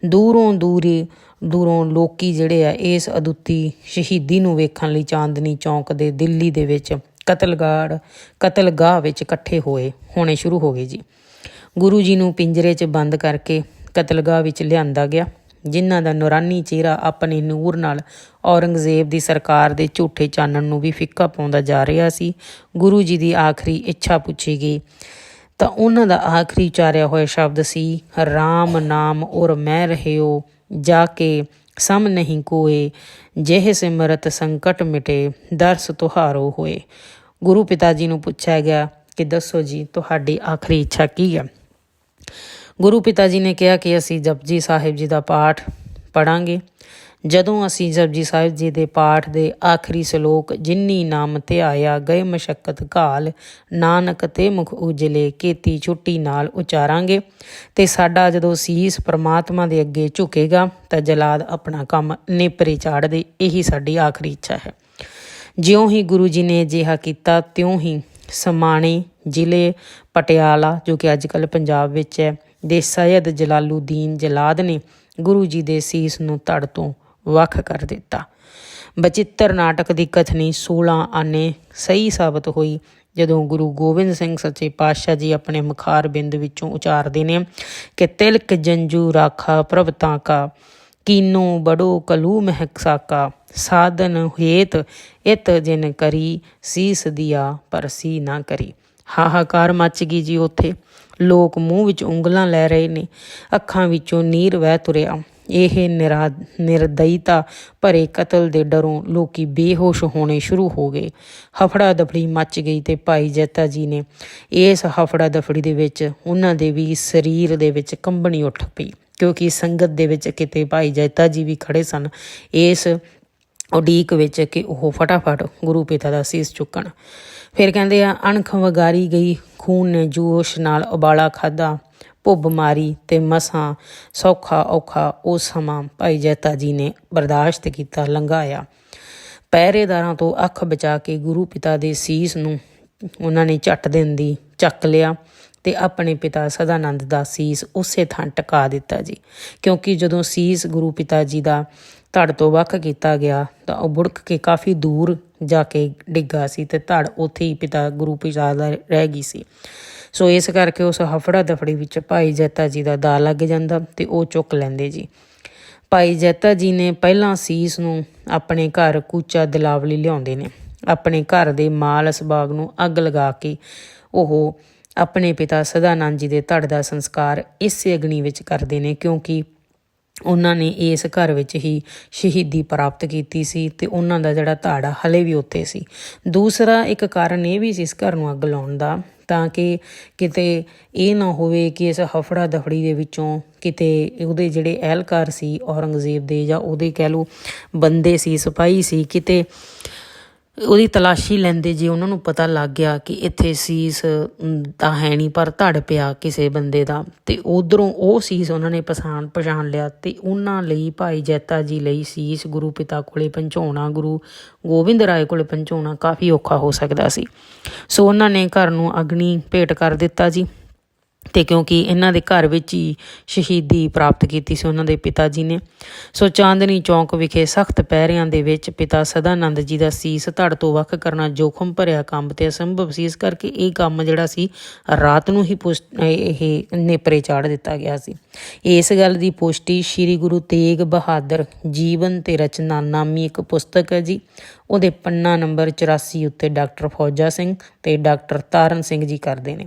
ਦੂਰੋਂ ਦੂਰੀ, ਦੂਰੋਂ ਲੋਕੀ ਜਿਹੜੇ ਆ, ਇਸ ਅਦੁੱਤੀ ਸ਼ਹੀਦੀ ਨੂੰ ਵੇਖਣ ਲਈ ਚਾਂਦਨੀ ਚੌਂਕ ਦੇ ਦਿੱਲੀ ਦੇ ਵਿੱਚ ਕਤਲਗਾੜ, ਕਤਲਗਾਹ ਵਿੱਚ ਇਕੱਠੇ ਹੋਏ ਹੋਣੇ ਸ਼ੁਰੂ ਹੋ ਗਏ ਜੀ। ਗੁਰੂ ਜੀ ਨੂੰ ਪਿੰਜਰੇ 'ਚ ਬੰਦ ਕਰਕੇ ਕਤਲਗਾਹ ਵਿੱਚ ਲਿਆਂਦਾ ਗਿਆ, ਜਿਨ੍ਹਾਂ ਦਾ ਨੂਰਾਨੀ ਚਿਹਰਾ ਆਪਣੇ ਨੂਰ ਨਾਲ ਔਰੰਗਜ਼ੇਬ ਦੀ ਸਰਕਾਰ ਦੇ ਝੂਠੇ ਚਾਨਣ ਨੂੰ ਵੀ ਫਿੱਕਾ ਪਾਉਂਦਾ ਜਾ ਰਿਹਾ ਸੀ। ਗੁਰੂ ਜੀ ਦੀ ਆਖਰੀ ਇੱਛਾ ਪੁੱਛੀ ਗਈ। ਤਾਂ ਉਹਨਾਂ ਦਾ ਆਖਰੀ ਉਚਾਰਿਆ ਹੋਇਆ ਸ਼ਬਦ ਸੀ, ਰਾਮ ਨਾਮ ਔਰ ਮੈਂ ਰਹਿਓ, ਜਾ ਕੇ ਸਮ ਨਹੀਂ ਕੋਏ, ਜਿਹ ਸਿਮਰਤ ਸੰਕਟ ਮਿਟੇ, ਦਰਸ ਤੁਹਾਰੋ ਹੋਏ। ਗੁਰੂ ਪਿਤਾ ਜੀ ਨੂੰ ਪੁੱਛਿਆ ਗਿਆ ਕਿ ਦੱਸੋ ਜੀ, ਤੁਹਾਡੀ ਆਖਰੀ ਇੱਛਾ ਕੀ ਹੈ? ਗੁਰੂ ਪਿਤਾ ਜੀ ਨੇ ਕਿਹਾ ਕਿ ਅਸੀਂ ਜਪਜੀ ਸਾਹਿਬ ਜੀ ਦਾ ਪਾਠ ਪੜਾਂਗੇ ਜਦੋਂ ਅਸੀਂ ਜਪਜੀ ਸਾਹਿਬ ਜੀ ਦੇ ਪਾਠ ਦੇ ਆਖਰੀ ਸ਼ਲੋਕ ਜਿਨਨੀ ਨਾਮ ਧਿਆਇਆ, ਗਏ ਮਸ਼ਕਤ ਕਾਲ ਨਾਨਕ ਤੇ ਮੁਖ ਉਜਲੇ, ਕੀਤੀ ਛੁੱਟੀ ਨਾਲ ਉਚਾਰਾਂਗੇ। ਤੇ ਸਾਡਾ ਜਦੋਂ ਸੀਸ ਪ੍ਰਮਾਤਮਾ ਦੇ ਅੱਗੇ ਝੁਕੇਗਾ, ਤਾਂ ਜਲਾਦ ਆਪਣਾ ਕੰਮ ਨੇਪਰੇ ਚਾੜ ਦੇ ਇਹੀ ਸਾਡੀ ਆਖਰੀ ਇੱਛਾ ਹੈ। ਜਿਉਂ ਹੀ ਗੁਰੂ ਜੀ ਨੇ ਅਜਿਹਾ ਕੀਤਾ, ਤਿਉਂ ਹੀ ਸਮਾਣੇ ਜ਼ਿਲ੍ਹੇ ਪਟਿਆਲਾ, ਜੋ ਕਿ ਅੱਜ ਕੱਲ ਪੰਜਾਬ ਵਿੱਚ ਹੈ, ਦੇ ਸੈਦ ਜਲਾਲੂਦੀਨ ਜਲਾਦ ਨੇ ਗੁਰੂ ਜੀ ਦੇ ਸੀਸ ਨੂੰ ਧੜ ਤੋਂ ਵੱਖ ਕਰ ਦਿੱਤਾ। ਬਚਿੱਤਰ ਨਾਟਕ ਦੀ ਕਥਨੀ 16 ਆਨੇ ਸਹੀ ਸਾਬਤ ਹੋਈ, ਜਦੋਂ ਗੁਰੂ ਗੋਬਿੰਦ ਸਿੰਘ ਸੱਚੇ ਪਾਤਸ਼ਾਹ ਜੀ ਆਪਣੇ ਮੁਖਾਰ ਬਿੰਦ ਵਿੱਚੋਂ ਉਚਾਰਦੇ ਨੇ ਕਿ ਤਿਲਕ ਜੰਜੂ ਰਾਖਾ ਪ੍ਰਭਤਾ ਕਾ ਕੀਨੋ ਬੜੋ ਕਲੂ ਮਹਿਕ ਸਾਕਾ, ਸਾਧਨ ਹੇਤ ਇਤ ਜਿਨ ਕਰੀ, ਸੀਸ ਦਿਆ ਪਰਸੀ ਨਾ ਕਰੀ। ਹਾਹਾਕਾਰ ਮੱਚ ਗਈ ਜੀ ਉੱਥੇ। ਲੋਕ ਮੂੰਹ ਵਿੱਚ ਉਂਗਲਾਂ ਲੈ ਰਹੇ ਨੇ, ਅੱਖਾਂ ਵਿੱਚੋਂ ਨੀਰ ਵਹਿ ਤੁਰਿਆ। ਇਹ ਨਿਰਾ ਨਿਰਦਈਤਾ ਭਰੇ ਕਤਲ ਦੇ ਡਰੋਂ ਲੋਕੀ ਬੇਹੋਸ਼ ਹੋਣੇ ਸ਼ੁਰੂ ਹੋ ਗਏ। ਹਫੜਾ ਦਫੜੀ ਮੱਚ ਗਈ ਤੇ ਭਾਈ ਜੈਤਾ ਜੀ ਨੇ ਇਸ ਹਫੜਾ ਦਫੜੀ ਦੇ ਵਿੱਚ ਉਹਨਾਂ ਦੇ ਵੀ ਸਰੀਰ ਦੇ ਵਿੱਚ ਕੰਬਣੀ ਉੱਠ ਪਈ, ਕਿਉਂਕਿ ਸੰਗਤ ਦੇ ਵਿੱਚ ਕਿਤੇ ਭਾਈ ਜੈਤਾ ਜੀ ਵੀ ਖੜੇ ਸਨ, ਇਸ ਉਡੀਕ ਵਿੱਚ ਕਿ ਉਹ ਫਟਾਫਟ ਗੁਰੂ ਪਿਤਾ ਦਾ ਸੀਸ ਚੁੱਕਣ। ਫਿਰ ਕਹਿੰਦੇ ਆ ਅਣਖ ਵਗਾਰੀ ਗਈ, ਖੂਨ ਨੇ ਜੋਸ਼ ਨਾਲ ਉਬਾਲਾ ਖਾਦਾ ਭੁੱਬ ਮਾਰੀ ਤੇ ਮਸਾਂ ਸੌਖਾ ਔਖਾ ਉਹ ਸਮਾਂ ਭਾਈ ਜੈਤਾ ਜੀ ਨੇ ਬਰਦਾਸ਼ਤ ਕੀਤਾ, ਲੰਘਾਇਆ। ਪਹਿਰੇਦਾਰਾਂ ਤੋਂ ਅੱਖ ਬਚਾ ਕੇ ਗੁਰੂ ਪਿਤਾ ਦੇ ਸੀਸ ਨੂੰ ਉਹਨਾਂ ਨੇ ਝੱਟ ਦੇਣ ਦੀ ਚੱਕ ਲਿਆ ਤੇ ਆਪਣੇ ਪਿਤਾ ਸਦਾਨੰਦ ਦਾ ਸੀਸ ਉਸੇ ਥਾਂ ਟਿਕਾ ਦਿੱਤਾ ਜੀ। ਕਿਉਂਕਿ ਜਦੋਂ ਸੀਸ ਗੁਰੂ ਪਿਤਾ ਜੀ ਦਾ ਧੜ ਤੋਂ ਵੱਖ ਕੀਤਾ ਗਿਆ ਤਾਂ ਉਹ ਬੁੜਕ ਕੇ ਕਾਫੀ ਦੂਰ ਜਾ ਕੇ ਡਿੱਗਾ ਸੀ ਤੇ ਧੜ ਉੱਥੇ ਹੀ ਪਿਤਾ ਗੁਰੂ ਪਿਤਾ ਦਾ ਰਹਿ ਗਈ ਸੀ। ਸੋ ਇਸ ਕਰਕੇ ਉਸ ਹਫੜਾ ਦਫੜੀ ਵਿੱਚ ਭਾਈ ਜੈਤਾ ਜੀ ਦਾ ਦਾ ਲੱਗ ਜਾਂਦਾ ਤੇ ਉਹ ਚੁੱਕ ਲੈਂਦੇ ਜੀ। ਭਾਈ ਜੈਤਾ ਜੀ ਨੇ ਪਹਿਲਾਂ ਸੀਸ ਨੂੰ ਆਪਣੇ ਘਰ ਕੂਚਾ ਦਲਾਵਲੀ ਲਿਆਉਂਦੇ ਨੇ। ਆਪਣੇ ਘਰ ਦੇ ਮਾਲ ਸਬਾਗ ਨੂੰ ਅੱਗ ਲਗਾ ਕੇ ਉਹ ਆਪਣੇ ਪਿਤਾ ਸਦਾਨੰਦ ਜੀ ਦੇ ਧੜ ਦਾ ਸੰਸਕਾਰ ਇਸੇ ਅਗਨੀ ਵਿੱਚ ਕਰਦੇ ਨੇ ਕਿਉਂਕਿ ਉਹਨਾਂ ਨੇ ਇਸ ਘਰ ਵਿੱਚ ਹੀ ਸ਼ਹੀਦੀ ਪ੍ਰਾਪਤ ਕੀਤੀ ਸੀ ਤੇ ਉਹਨਾਂ ਦਾ ਜਿਹੜਾ ਧਾੜਾ ਹਲੇ ਵੀ ਉੱਥੇ ਸੀ। ਦੂਸਰਾ ਇੱਕ ਕਾਰਨ ਇਹ ਵੀ ਸੀ ਇਸ ਘਰ ਨੂੰ ਅੱਗ ਲਾਉਣ ਦਾ ਤਾਂ ਕਿ ਕਿਤੇ ਇਹ ਨਾ ਹੋਵੇ ਕਿ ਇਸ ਹਫੜਾ ਦਫੜੀ ਦੇ ਵਿੱਚੋਂ ਕਿਤੇ ਉਹਦੇ ਜਿਹੜੇ ਅਹਿਲਕਾਰ ਸੀ ਔਰੰਗਜ਼ੇਬ ਦੇ ਜਾਂ ਉਹਦੇ ਕਹਿ ਲਓ ਬੰਦੇ ਸੀ, ਸਿਪਾਹੀ ਸੀ, ਕਿਤੇ ਉਹਦੀ ਤਲਾਸ਼ੀ ਲੈਂਦੇ ਜੇ ਉਹਨਾਂ ਨੂੰ ਪਤਾ ਲੱਗ ਗਿਆ ਕਿ ਇੱਥੇ ਸੀਸ ਤਾਂ ਹੈ ਨਹੀਂ, ਪਰ ਧੜ ਪਿਆ ਕਿਸੇ ਬੰਦੇ ਦਾ। ਤੇ ਉਧਰੋਂ ਉਹ ਸੀਸ ਉਹਨਾਂ ਨੇ ਪਛਾਣ ਪਛਾਣ ਲਿਆ ਤੇ ਉਹਨਾਂ ਲਈ ਭਾਈ ਜੈਤਾ ਜੀ ਲਈ ਸੀਸ ਗੁਰੂ ਪਿਤਾ ਕੋਲੇ ਪਹੁੰਚਾਉਣਾ, ਗੁਰੂ ਗੋਬਿੰਦ ਰਾਏ ਕੋਲੇ ਪਹੁੰਚਾਉਣਾ ਕਾਫੀ ਔਖਾ ਹੋ ਸਕਦਾ ਸੀ। ਸੋ ਉਹਨਾਂ ਨੇ ਘਰ ਨੂੰ ਅਗਨੀ ਭੇਟ ਕਰ ਦਿੱਤਾ ਜੀ। ਤੇ ਕਿਉਂਕਿ ਇਹਨਾਂ ਦੇ ਘਰ ਵਿੱਚ ਹੀ ਸ਼ਹੀਦੀ ਪ੍ਰਾਪਤ ਕੀਤੀ ਸੀ ਉਹਨਾਂ ਦੇ ਪਿਤਾ ਜੀ ਨੇ। ਸੋ ਚਾਂਦਨੀ ਚੌਂਕ ਵਿਖੇ ਸਖਤ ਪਹਿਰਿਆਂ ਦੇ ਵਿੱਚ ਪਿਤਾ ਸਦਾਨੰਦ ਜੀ ਦਾ ਸੀਸ ਧੜ ਤੋਂ ਵੱਖ ਕਰਨਾ ਜੋਖਮ ਭਰਿਆ ਕੰਮ ਤੇ ਅਸੰਭਵ ਸੀ। ਇਸ ਕਰਕੇ ਇਹ ਕੰਮ ਜਿਹੜਾ ਸੀ, ਰਾਤ ਨੂੰ ਹੀ ਇਹ ਨੇਪਰੇ ਚਾੜ ਦਿੱਤਾ ਗਿਆ ਸੀ। ਇਸ ਗੱਲ ਦੀ ਪੁਸ਼ਟੀ ਸ੍ਰੀ ਗੁਰੂ ਤੇਗ ਬਹਾਦਰ ਜੀਵਨ ਤੇ ਰਚਨਾ ਨਾਮੀ ਇੱਕ ਪੁਸਤਕ ਹੈ ਜੀ। ਉਹਦੇ ਪੰਨਾ ਨੰਬਰ 84 ਉੱਤੇ ਡਾਕਟਰ ਫੌਜਾ ਸਿੰਘ ਤੇ ਡਾਕਟਰ ਤਾਰਨ ਸਿੰਘ ਜੀ ਕਰਦੇ ਨੇ।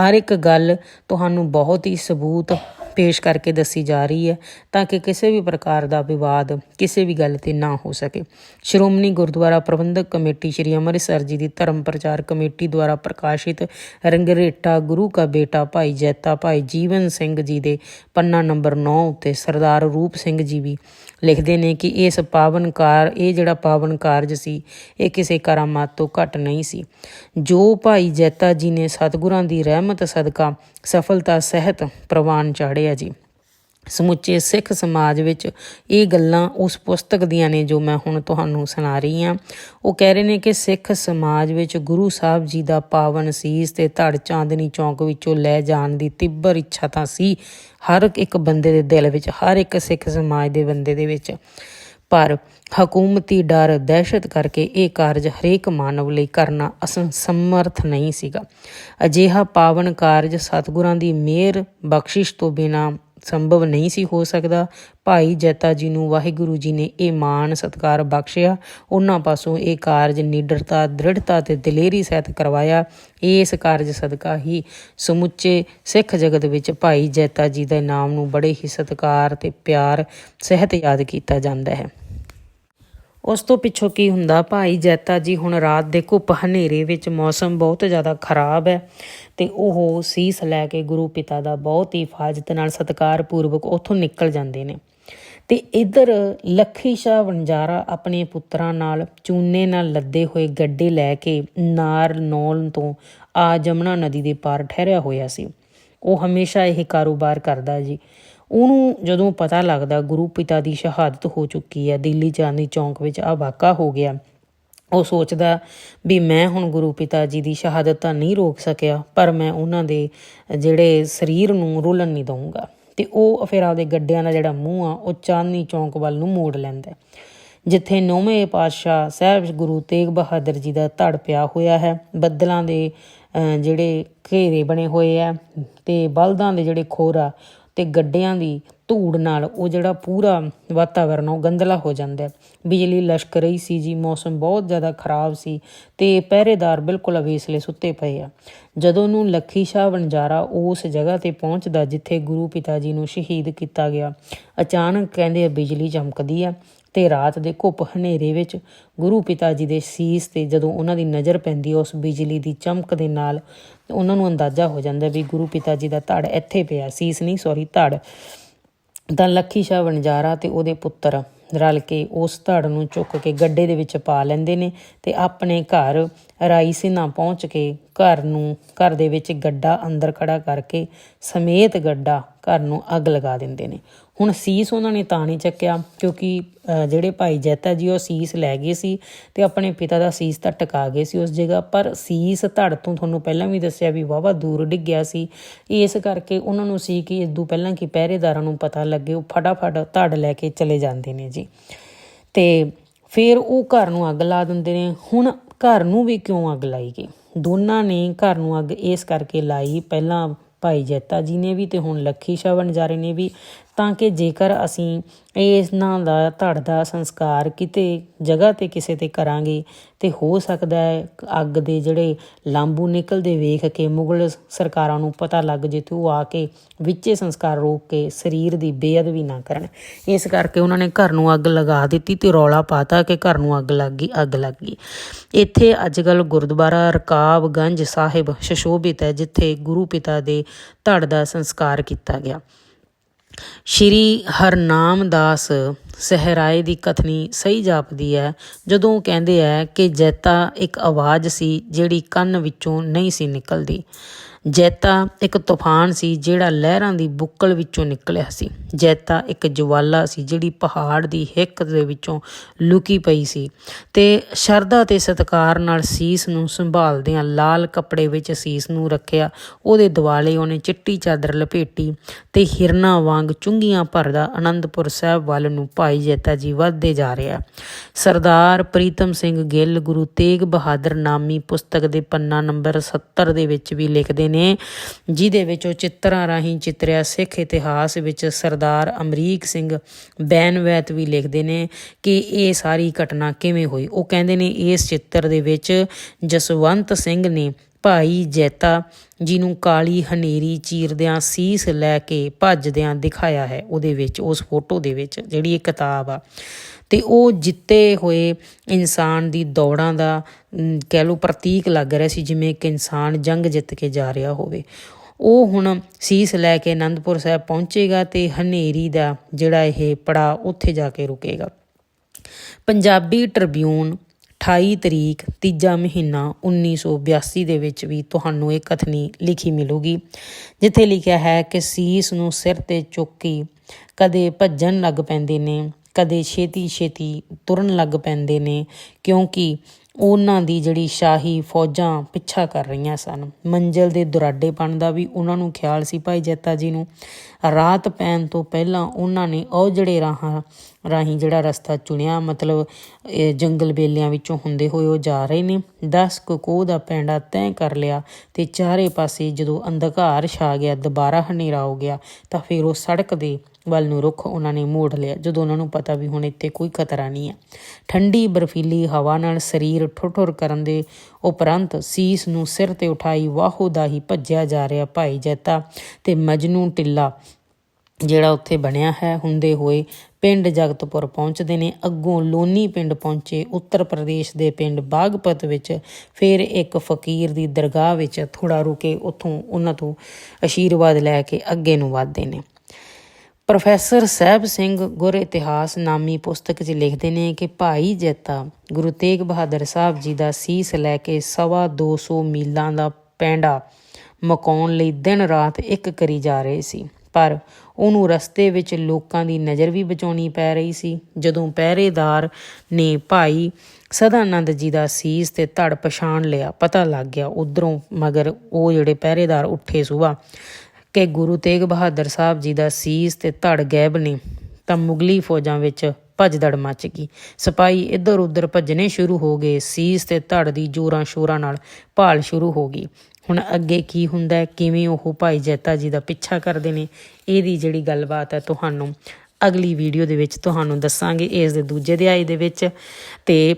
ਹਰ ਇੱਕ ਗੱਲ ਤੁਹਾਨੂੰ ਬਹੁਤ ਹੀ ਸਬੂਤ ਪੇਸ਼ ਕਰਕੇ ਦੱਸੀ ਜਾ ਰਹੀ ਹੈ ਤਾਂ ਕਿ ਕਿਸੇ ਵੀ ਪ੍ਰਕਾਰ ਦਾ ਵਿਵਾਦ ਕਿਸੇ ਵੀ ਗੱਲ ਤੇ ਨਾ ਹੋ ਸਕੇ। ਸ਼੍ਰੋਮਣੀ ਗੁਰਦੁਆਰਾ ਪ੍ਰਬੰਧਕ ਕਮੇਟੀ ਸ਼੍ਰੀ ਅੰਮ੍ਰਿਤਸਰ ਜੀ ਦੀ ਧਰਮ ਪ੍ਰਚਾਰ ਕਮੇਟੀ ਦੁਆਰਾ ਪ੍ਰਕਾਸ਼ਿਤ ਰੰਗਰੇਟਾ ਗੁਰੂ ਕਾ ਬੇਟਾ ਭਾਈ ਜੈਤਾ ਭਾਈ ਜੀਵਨ ਸਿੰਘ ਜੀ ਦੇ ਪੰਨਾ ਨੰਬਰ 9 ਉੱਤੇ ਸਰਦਾਰ ਰੂਪ ਸਿੰਘ ਜੀ ਵੀ ਲਿਖਦੇ ਨੇ ਕਿ ਇਸ ਪਾਵਨ ਕਾਰ ਇਹ ਜਿਹੜਾ ਪਾਵਨ ਕਾਰਜ ਸੀ, ਇਹ ਕਿਸੇ ਕਰਾਮਾਤ ਤੋਂ ਘੱਟ ਨਹੀਂ ਸੀ। ਜੋ ਭਾਈ ਜੈਤਾ ਜੀ ਨੇ ਸਤਿਗੁਰਾਂ ਦੀ ਰਹਿਮਤ, ਸਦਕਾ, ਸਫਲਤਾ, ਸਹਿਤ ਪ੍ਰਵਾਨ ਚਾੜਿਆ ਜੀ। ਸਮੁੱਚੇ ਸਿੱਖ ਸਮਾਜ ਵਿੱਚ ਇਹ ਗੱਲਾਂ ਉਸ ਪੁਸਤਕ ਦੀਆਂ ਨੇ ਜੋ ਮੈਂ ਹੁਣ ਤੁਹਾਨੂੰ ਸੁਣਾ ਰਹੀ ਹਾਂ। ਉਹ ਕਹਿ ਰਹੇ ਨੇ ਕਿ ਸਿੱਖ ਸਮਾਜ ਵਿੱਚ ਗੁਰੂ ਸਾਹਿਬ ਜੀ ਦਾ ਪਾਵਨ ਸੀਸ ਤੇ ਧੜ ਚਾਂਦਨੀ ਚੌਂਕ ਵਿੱਚੋਂ ਲੈ ਜਾਣ ਦੀ ਤਿੱਬਰ ਇੱਛਾ ਤਾਂ ਸੀ ਹਰ ਇੱਕ ਬੰਦੇ ਦੇ ਦਿਲ ਵਿੱਚ, ਹਰ ਇੱਕ ਸਿੱਖ ਸਮਾਜ ਦੇ ਬੰਦੇ ਦੇ ਵਿੱਚ। ਪਰ ਹਕੂਮਤੀ ਡਰ ਦਹਿਸ਼ਤ ਕਰਕੇ ਇਹ ਕਾਰਜ ਹਰੇਕ ਮਾਨਵ ਲਈ ਕਰਨਾ ਅਸਮਰਥ ਨਹੀਂ ਸੀਗਾ। ਅਜਿਹਾ ਪਾਵਨ ਕਾਰਜ ਸਤਿਗੁਰਾਂ ਦੀ ਮਿਹਰ ਬਖਸ਼ਿਸ਼ ਤੋਂ ਬਿਨਾ ਸੰਭਵ ਨਹੀਂ ਸੀ ਹੋ ਸਕਦਾ। ਭਾਈ ਜੈਤਾ ਜੀ ਨੂੰ ਵਾਹਿਗੁਰੂ ਜੀ ਨੇ ਇਹ ਮਾਣ ਸਤਕਾਰ ਬਖਸ਼ਿਆ। ਉਹਨਾਂ ਪਾਸੋਂ ਇਹ ਕਾਰਜ ਨਿਡਰਤਾ, ਦ੍ਰਿੜਤਾ ਤੇ ਦਲੇਰੀ ਸਹਿਤ ਕਰਵਾਇਆ। ਇਸ ਕਾਰਜ ਸਦਕਾ ਹੀ ਸਮੁੱਚੇ ਸਿੱਖ ਜਗਤ ਵਿੱਚ ਭਾਈ ਜੈਤਾ ਜੀ ਦੇ ਨਾਮ ਨੂੰ ਬੜੇ ਹੀ ਸਤਕਾਰ ਤੇ ਪਿਆਰ, ਸਹਿਤ ਯਾਦ ਕੀਤਾ ਜਾਂਦਾ ਹੈ। ਉਸ ਤੋਂ ਪਿੱਛੋਂ ਕੀ ਹੁੰਦਾ? ਭਾਈ ਜੈਤਾ ਜੀ ਹੁਣ ਰਾਤ ਦੇ ਘੁੱਪ ਹਨੇਰੇ ਵਿੱਚ ਮੌਸਮ ਬਹੁਤ ਜ਼ਿਆਦਾ ਖਰਾਬ ਹੈ ਤੇ ਉਹ ਸੀਸ ਲੈ ਕੇ ਗੁਰੂ ਪਿਤਾ ਦਾ ਬਹੁਤ ਹੀ ਫਾਜ਼ਤ ਨਾਲ ਸਤਕਾਰ ਪੂਰਵਕ ਉੱਥੋਂ ਨਿਕਲ ਜਾਂਦੇ ਨੇ। ਤੇ ਇਧਰ ਲੱਖੀ ਸ਼ਾਹ ਵਣਜਾਰਾ ਆਪਣੇ ਪੁੱਤਰਾਂ ਨਾਲ ਚੂਨੇ ਨਾਲ ਲੱਦੇ ਹੋਏ ਗੱਡੇ ਲੈ ਕੇ ਨਾਰ ਨੌਲ ਤੋਂ ਆ ਜਮਨਾ ਨਦੀ ਦੇ ਪਾਰ ਠਹਿਰਿਆ ਹੋਇਆ ਸੀ। ਉਹ ਹਮੇਸ਼ਾ ਇਹ ਕਾਰੋਬਾਰ ਕਰਦਾ ਜੀ। ਉਹਨੂੰ ਜਦੋਂ ਪਤਾ ਲੱਗਦਾ ਗੁਰੂ ਪਿਤਾ ਦੀ ਸ਼ਹਾਦਤ ਹੋ ਚੁੱਕੀ ਹੈ, ਦਿੱਲੀ ਚਾਂਦਨੀ ਚੌਂਕ ਵਿੱਚ ਆ ਵਾਕਾ ਹੋ ਗਿਆ, ਉਹ ਸੋਚਦਾ ਵੀ ਮੈਂ ਹੁਣ ਗੁਰੂ ਪਿਤਾ ਜੀ ਦੀ ਸ਼ਹਾਦਤ ਤਾਂ ਨਹੀਂ ਰੋਕ ਸਕਿਆ, ਪਰ ਮੈਂ ਉਹਨਾਂ ਦੇ ਜਿਹੜੇ ਸਰੀਰ ਨੂੰ ਰੁਲਣ ਨਹੀਂ ਦਊਂਗਾ। ਤੇ ਉਹ ਫਿਰ ਆਪਦੇ ਗੱਡਿਆਂ ਦਾ ਜਿਹੜਾ ਮੂੰਹ ਆ, ਉਹ ਚਾਂਦਨੀ ਚੌਂਕ ਵੱਲ ਨੂੰ ਮੋੜ ਲੈਂਦਾ ਜਿੱਥੇ ਨੌਵੇਂ ਪਾਤਸ਼ਾਹ ਸਾਹਿਬ ਗੁਰੂ ਤੇਗ ਬਹਾਦਰ ਜੀ ਦਾ ਧੜ ਪਿਆ ਹੋਇਆ ਹੈ। ਬੱਦਲਾਂ ਦੇ ਜਿਹੜੇ ਘੇਰੇ ਬਣੇ ਹੋਏ ਆ ਤੇ ਬਲਦਾਂ ਦੇ ਜਿਹੜੇ ਖੋਰਾ ਤੇ ਗੱਡਿਆਂ ਦੀ ਧੂੜ ਨਾਲ ਉਹ ਜਿਹੜਾ ਪੂਰਾ ਵਾਤਾਵਰਨ ਉਹ ਗੰਦਲਾ ਹੋ ਜਾਂਦਾ ਬਿਜਲੀ ਲਸ਼ਕ ਰਹੀ ਸੀ ਜੀ, ਮੌਸਮ ਬਹੁਤ ਜ਼ਿਆਦਾ ਖਰਾਬ ਸੀ ਤੇ ਪਹਿਰੇਦਾਰ ਬਿਲਕੁਲ ਅਵੇਸਲੇ ਸੁੱਤੇ ਪਏ ਆ। ਜਦੋਂ ਨੂੰ ਲੱਖੀ ਸ਼ਾਹ ਵਣਜਾਰਾ ਉਸ ਜਗ੍ਹਾ ਤੇ ਪਹੁੰਚਦਾ ਜਿੱਥੇ ਗੁਰੂ ਪਿਤਾ ਜੀ ਨੂੰ ਸ਼ਹੀਦ ਕੀਤਾ ਗਿਆ, ਅਚਾਨਕ ਕਹਿੰਦੇ ਬਿਜਲੀ ਚਮਕਦੀ ਆ ਤੇ ਰਾਤ ਦੇ ਘੁੱਪ ਹਨੇਰੇ ਵਿੱਚ ਗੁਰੂ ਪਿਤਾ ਜੀ ਦੇ ਸੀਸ ਤੇ ਜਦੋਂ ਉਹਨਾਂ ਦੀ ਨਜ਼ਰ ਪੈਂਦੀ ਉਸ ਬਿਜਲੀ ਦੀ ਚਮਕ ਦੇ ਨਾਲ ਉਹਨਾਂ ਨੂੰ ਅੰਦਾਜ਼ਾ ਹੋ ਜਾਂਦਾ ਵੀ ਗੁਰੂ ਪਿਤਾ ਜੀ ਦਾ ਧੜ ਇੱਥੇ ਪਿਆ, ਸੀਸ ਨਹੀਂ ਸੌਰੀ ਧੜ। ਤਾਂ ਲੱਖੀ ਸ਼ਾਹ ਵਣਜਾਰਾ ਤੇ ਉਹਦੇ ਪੁੱਤਰ ਰਲ ਕੇ ਉਸ ਧੜ ਨੂੰ ਚੁੱਕ ਕੇ ਗੱਡੇ ਦੇ ਵਿੱਚ ਪਾ ਲੈਂਦੇ ਨੇ ਤੇ ਆਪਣੇ ਘਰ ਰਾਈ ਪਹੁੰਚ ਕੇ ਘਰ ਨੂੰ, ਘਰ ਦੇ ਵਿੱਚ ਗੱਡਾ ਅੰਦਰ ਖੜਾ ਕਰਕੇ ਸਮੇਤ ਗੱਡਾ ਘਰ ਨੂੰ ਅੱਗ ਲਗਾ ਦਿੰਦੇ ਨੇ। ਹੁਣ ਸੀਸ ਉਹਨਾਂ ਨੇ ਤਾਂ ਨਹੀਂ ਚੱਕਿਆ ਕਿਉਂਕਿ ਜਿਹੜੇ ਭਾਈ ਜੈਤਾ ਜੀ, ਉਹ ਸੀਸ ਲੈ ਗਏ ਸੀ ਤੇ ਆਪਣੇ ਪਿਤਾ ਦਾ ਸੀਸ ਤਾਂ ਟਿਕਾ ਗਏ ਸੀ ਉਸ ਜਗ੍ਹਾ। ਪਰ ਸੀਸ ਧੜ ਤੋਂ ਤੁਹਾਨੂੰ ਪਹਿਲਾਂ ਵੀ ਦੱਸਿਆ ਵੀ ਵਾਵਾ ਦੂਰ ਡਿੱਗਿਆ ਸੀ। ਇਸ ਕਰਕੇ ਉਹਨਾਂ ਨੂੰ ਸੀ ਕਿ ਇਸ ਤੋਂ ਪਹਿਲਾਂ ਕਿ ਪਹਿਰੇਦਾਰਾਂ ਨੂੰ ਪਤਾ ਲੱਗੇ, ਉਹ ਫਟਾਫਟ ਧੜ ਲੈ ਕੇ ਚਲੇ ਜਾਂਦੇ ਨੇ ਜੀ। ਤੇ ਫਿਰ ਉਹ ਘਰ ਨੂੰ ਅੱਗ ਲਾ ਦਿੰਦੇ ਨੇ। ਹੁਣ ਘਰ ਨੂੰ ਵੀ ਕਿਉਂ ਅੱਗ ਲਾਈ ਗਈ? ਦੋਨਾਂ ਨੇ ਘਰ ਨੂੰ ਅੱਗ ਇਸ ਕਰਕੇ ਲਾਈ। ਪਹਿਲਾਂ ਭਾਈ ਜੈਤਾ ਜੀ ਨੇ ਵੀ ਤੇ ਹੁਣ ਲੱਖੀ ਸ਼ਾਹ ਵਣਜਾਰੇ ਨੇ ਵੀ ਤਾਂ ਕਿ ਜੇਕਰ ਅਸੀਂ ਇਹਨਾਂ ਦਾ, ਧੜ ਦਾ ਸੰਸਕਾਰ ਕਿਤੇ ਜਗ੍ਹਾ ਤੇ ਕਿਸੇ ਤੇ ਕਰਾਂਗੇ ਤੇ ਹੋ ਸਕਦਾ ਹੈ ਅੱਗ ਦੇ ਜਿਹੜੇ ਲਾਂਬੂ ਨਿਕਲਦੇ ਵੇਖ ਕੇ ਮੁਗਲ ਸਰਕਾਰਾਂ ਨੂੰ ਪਤਾ ਲੱਗ ਜੇ ਤੇ ਉਹ ਆ ਕੇ ਵਿੱਚੇ ਸੰਸਕਾਰ ਰੋਕ ਕੇ ਸਰੀਰ ਦੀ ਬੇਅਦਬੀ ਨਾ ਕਰਨ। ਇਸ ਕਰਕੇ ਉਹਨਾਂ ਨੇ ਘਰ ਨੂੰ ਅੱਗ ਲਗਾ ਦਿੱਤੀ ਤੇ ਰੌਲਾ ਪਾਤਾ ਕਿ ਘਰ ਨੂੰ ਅੱਗ ਲੱਗ ਗਈ, ਅੱਗ ਲੱਗ ਗਈ। ਇੱਥੇ ਅੱਜਕੱਲ ਗੁਰਦੁਆਰਾ ਰਕਾਬਗੰਜ ਸਾਹਿਬ ਸ਼ਸ਼ੋਭਿਤ ਹੈ, ਜਿੱਥੇ ਗੁਰੂ ਪਿਤਾ ਦੇ ਧੜ ਦਾ ਸੰਸਕਾਰ ਕੀਤਾ ਗਿਆ। ਸ਼੍ਰੀ ਹਰਨਾਮ ਦਾਸ ਸਹਰਾਏ ਦੀ ਕਥਨੀ ਸਹੀ ਜਾਪਦੀ ਹੈ, ਜਦੋਂ ਕਹਿੰਦੇ ਹੈ ਕਿ ਜੈਤਾ ਇੱਕ ਆਵਾਜ਼ ਸੀ ਜਿਹੜੀ ਕੰਨ ਵਿੱਚੋਂ ਨਹੀਂ ਸੀ ਨਿਕਲਦੀ। ਜੈਤਾ ਇੱਕ ਤੂਫਾਨ ਸੀ ਜਿਹੜਾ ਲਹਿਰਾਂ ਦੀ ਬੁੱਕਲ ਵਿੱਚੋਂ ਨਿਕਲਿਆ ਸੀ। ਜੈਤਾ ਇੱਕ ਜਵਾਲਾ ਸੀ ਜਿਹੜੀ ਪਹਾੜ ਦੀ ਹਿੱਕ ਦੇ ਵਿੱਚੋਂ ਲੁਕੀ ਪਈ ਸੀ ਤੇ ਸ਼ਰਧਾ ਤੇ ਸਤਕਾਰ ਨਾਲ ਸੀਸ ਨੂੰ ਸੰਭਾਲਦਿਆਂ ਲਾਲ ਕੱਪੜੇ ਵਿੱਚ ਸੀਸ ਨੂੰ ਰੱਖਿਆ। ਉਹਦੇ ਦਿਵਾਲੇ ਉਹਨੇ ਚਿੱਟੀ ਚਾਦਰ ਲਪੇਟੀ ਤੇ ਹਿਰਨਾ ਵਾਂਗ ਚੁੰਗੀਆਂ ਭਰਦਾ ਆਨੰਦਪੁਰ ਸਾਹਿਬ ਵੱਲ ਨੂੰ ਭਾਈ ਜੈਤਾ ਜੀ ਵੱਧਦੇ ਜਾ ਰਿਹਾ। ਸਰਦਾਰ ਪ੍ਰੀਤਮ ਸਿੰਘ ਗਿੱਲ ਗੁਰੂ ਤੇਗ ਬਹਾਦਰ ਨਾਮੀ ਪੁਸਤਕ ਦੇ ਪੰਨਾ ਨੰਬਰ 70 ਦੇ ਵਿੱਚ ਵੀ ਲਿਖਦੇ ਨੇ ਜਿਹਦੇ ਵਿੱਚ ਉਹ ਚਿੱਤਰਾਂ ਰਾਹੀਂ ਚਿੱਤਰਿਆ ਸਿੱਖ ਇਤਿਹਾਸ ਵਿੱਚ ਸਰਦਾਰ ਅਮਰੀਕ ਸਿੰਘ ਬੈਨਵੈਤ ਵੀ ਲਿਖਦੇ ਨੇ ਕਿ ਇਹ ਸਾਰੀ ਘਟਨਾ ਕਿਵੇਂ ਹੋਈ। ਉਹ ਕਹਿੰਦੇ ਨੇ, ਇਸ ਚਿੱਤਰ ਦੇ ਵਿੱਚ ਜਸਵੰਤ ਸਿੰਘ ਨੇ ਭਾਈ ਜੈਤਾ ਜਿਹਨੂੰ ਕਾਲੀ ਹਨੇਰੀ ਚੀਰਦਿਆਂ ਸੀਸ ਲੈ ਕੇ ਭੱਜਦਿਆਂ ਦਿਖਾਇਆ ਹੈ, ਉਹਦੇ ਵਿੱਚ, ਉਸ ਫੋਟੋ ਦੇ ਵਿੱਚ, ਜਿਹੜੀ ਇਹ ਕਿਤਾਬ ਆ। ਤੇ ਉਹ ਜਿੱਤੇ ਹੋਏ ਇਨਸਾਨ ਦੀ ਦੌੜਾਂ ਦਾ ਕਹਿ ਲੋ ਪ੍ਰਤੀਕ ਲੱਗ ਰਿਹਾ ਸੀ, ਜਿਵੇਂ ਇੱਕ ਇਨਸਾਨ ਜੰਗ ਜਿੱਤ ਕੇ ਜਾ ਰਿਹਾ ਹੋਵੇ। ਉਹ ਹੁਣ ਸੀਸ ਲੈ ਕੇ ਅਨੰਦਪੁਰ ਸਾਹਿਬ ਪਹੁੰਚੇਗਾ ਤੇ ਹਨੇਰੀ ਦਾ ਜਿਹੜਾ ਇਹ ਪੜਾ ਉੱਥੇ ਜਾ ਕੇ ਰੁਕੇਗਾ। ਪੰਜਾਬੀ ਟ੍ਰਿਬਿਊਨ 28 ਤਰੀਕ, ਤੀਜਾ ਮਹੀਨਾ 1982 ਦੇ ਵਿੱਚ ਵੀ ਤੁਹਾਨੂੰ ਇਹ ਕਥਨੀ ਲਿਖੀ ਮਿਲੂਗੀ, ਜਿੱਥੇ ਲਿਖਿਆ ਹੈ ਕਿ ਸੀਸ ਨੂੰ ਸਿਰ ਤੇ ਚੁੱਕੀ ਕਦੇ ਭੱਜਣ ਲੱਗ ਪੈਂਦੇ ਨੇ, ਕਦੇ ਛੇਤੀ ਛੇਤੀ ਤੁਰਨ ਲੱਗ ਪੈਂਦੇ ਨੇ, ਕਿਉਂਕਿ ਉਹਨਾਂ ਦੀ ਜਿਹੜੀ ਸ਼ਾਹੀ ਫੌਜਾਂ ਪਿੱਛਾ ਕਰ ਰਹੀਆਂ ਸਨ। ਮੰਜ਼ਲ ਦੇ ਦੁਰਾਡੇਪਣ ਦਾ ਵੀ ਉਹਨਾਂ ਨੂੰ ਖਿਆਲ ਸੀ ਭਾਈ ਜੈਤਾ ਜੀ ਨੂੰ। ਰਾਤ ਪੈਣ ਤੋਂ ਪਹਿਲਾਂ ਉਹਨਾਂ ਨੇ ਉਹ ਜਿਹੜੇ ਰਾਹਾਂ ਰਾਹੀਂ ਜਿਹੜਾ ਰਸਤਾ ਚੁਣਿਆ, ਮਤਲਬ ਜੰਗਲ ਬੇਲਿਆਂ ਵਿੱਚੋਂ ਹੁੰਦੇ ਹੋਏ ਉਹ ਜਾ ਰਹੇ ਨੇ। 10 ਕੋਹ ਦਾ ਪੈਂਡਾ ਤੈਅ ਕਰ ਲਿਆ ਤੇ ਚਾਰੇ ਪਾਸੇ ਜਦੋਂ ਅੰਧਕਾਰ ਛਾ ਗਿਆ, ਦੁਬਾਰਾ ਹਨੇਰਾ ਹੋ ਗਿਆ ਤਾਂ ਫਿਰ ਉਹ ਸੜਕ ਦੇ ਵੱਲ ਨੂੰ ਰੁਖ ਉਹਨਾਂ ਨੇ ਮੋੜ ਲਿਆ। ਜਦੋਂ ਉਹਨਾਂ ਨੂੰ ਪਤਾ ਵੀ ਹੁਣ ਇੱਥੇ ਕੋਈ ਖਤਰਾ ਨਹੀਂ ਹੈ ਠੰਡੀ ਬਰਫੀਲੀ ਹਵਾ ਨਾਲ ਸਰੀਰ ਠੁੱਠੁਰ ਕਰਨ ਦੇ ਉਪਰੰਤ ਸੀਸ ਨੂੰ ਸਿਰ ਤੇ ਉਠਾਈ ਵਾਹੋ ਦਾ ਹੀ ਭੱਜਿਆ ਜਾ ਰਿਹਾ ਭਾਈ ਜੈਤਾ ਤੇ ਮਜਨੂ ਟਿੱਲਾ, ਜਿਹੜਾ ਉੱਥੇ ਬਣਿਆ ਹੈ, ਹੁੰਦੇ ਹੋਏ ਪਿੰਡ ਜਗਤਪੁਰ ਪਹੁੰਚਦੇ ਨੇ। ਅੱਗੋਂ ਲੋਨੀ ਪਿੰਡ ਪਹੁੰਚੇ। ਉੱਤਰ ਪ੍ਰਦੇਸ਼ ਦੇ ਪਿੰਡ ਬਾਗਪਤ ਵਿੱਚ ਫਿਰ ਇੱਕ ਫਕੀਰ ਦੀ ਦਰਗਾਹ ਵਿੱਚ ਥੋੜਾ ਰੁਕੇ। ਉੱਥੋਂ ਉਹਨਾਂ ਤੋਂ ਅਸ਼ੀਰਵਾਦ ਲੈ ਕੇ ਅੱਗੇ ਨੂੰ ਵਧਦੇ ਨੇ। ਪ੍ਰੋਫੈਸਰ ਸਹਿਬ ਸਿੰਘ ਗੁਰ ਇਤਿਹਾਸ ਨਾਮੀ ਪੁਸਤਕ 'ਚ ਲਿਖਦੇ ਨੇ ਕਿ ਭਾਈ ਜੈਤਾ ਗੁਰੂ ਤੇਗ ਬਹਾਦਰ ਸਾਹਿਬ ਜੀ ਦਾ ਸੀਸ ਲੈ ਕੇ ਸਵਾ 200 ਮੀਲਾਂ ਦਾ ਪੈਂਡਾ ਮਕਾਉਣ ਲਈ ਦਿਨ ਰਾਤ ਇੱਕ ਕਰੀ ਜਾ ਰਹੇ ਸੀ। ਪਰ ਉਹਨੂੰ ਰਸਤੇ ਵਿੱਚ ਲੋਕਾਂ ਦੀ ਨਜ਼ਰ ਵੀ ਬਚਾਉਣੀ ਪੈ ਰਹੀ ਸੀ। ਜਦੋਂ ਪਹਿਰੇਦਾਰ ਨੇ ਭਾਈ ਸਦਾਨੰਦ ਜੀ ਦਾ ਸੀਸ ਤੇ ਧੜ ਪਛਾਣ ਲਿਆ, ਪਤਾ ਲੱਗ ਗਿਆ ਉਧਰੋਂ ਮਗਰ ਉਹ ਜਿਹੜੇ ਪਹਿਰੇਦਾਰ ਉੱਠੇ ਸੁਬਾ ਕਿ ਗੁਰੂ ਤੇਗ ਬਹਾਦਰ ਸਾਹਿਬ ਜੀ ਦਾ ਸੀਸ ਤੇ ਧੜ ਗਾਇਬ ਨੇ ਤਾਂ ਮੁਗਲੀ ਫੌਜਾਂ ਵਿੱਚ ਭੱਜਦੜ ਮੱਚ ਗਈ। ਸਿਪਾਹੀ ਇੱਧਰ ਉੱਧਰ ਭੱਜਣੇ ਸ਼ੁਰੂ ਹੋ ਗਏ। ਸੀਸ ਤੇ ਧੜ ਦੀ ਜੋਰਾਂ ਸ਼ੋਰਾਂ ਨਾਲ ਭਾਲ ਸ਼ੁਰੂ ਹੋ ਗਈ। ਹੁਣ ਅੱਗੇ ਕੀ ਹੁੰਦਾ ਹੈ ਕਿਵੇਂ ਉਹ ਭਾਈ ਜੈਤਾ ਜੀ ਦਾ ਪਿੱਛਾ ਕਰਦੇ ਨੇ, ਇਹਦੀ ਜਿਹੜੀ ਗੱਲਬਾਤ ਹੈ ਤੁਹਾਨੂੰ ਅਗਲੀ ਵੀਡੀਓ ਦੇ ਵਿੱਚ ਤੁਹਾਨੂੰ ਦੱਸਾਂਗੇ, ਇਸ ਦੇ ਦੂਜੇ ਅਧਿਆਇ ਦੇ ਵਿੱਚ। ਤੇ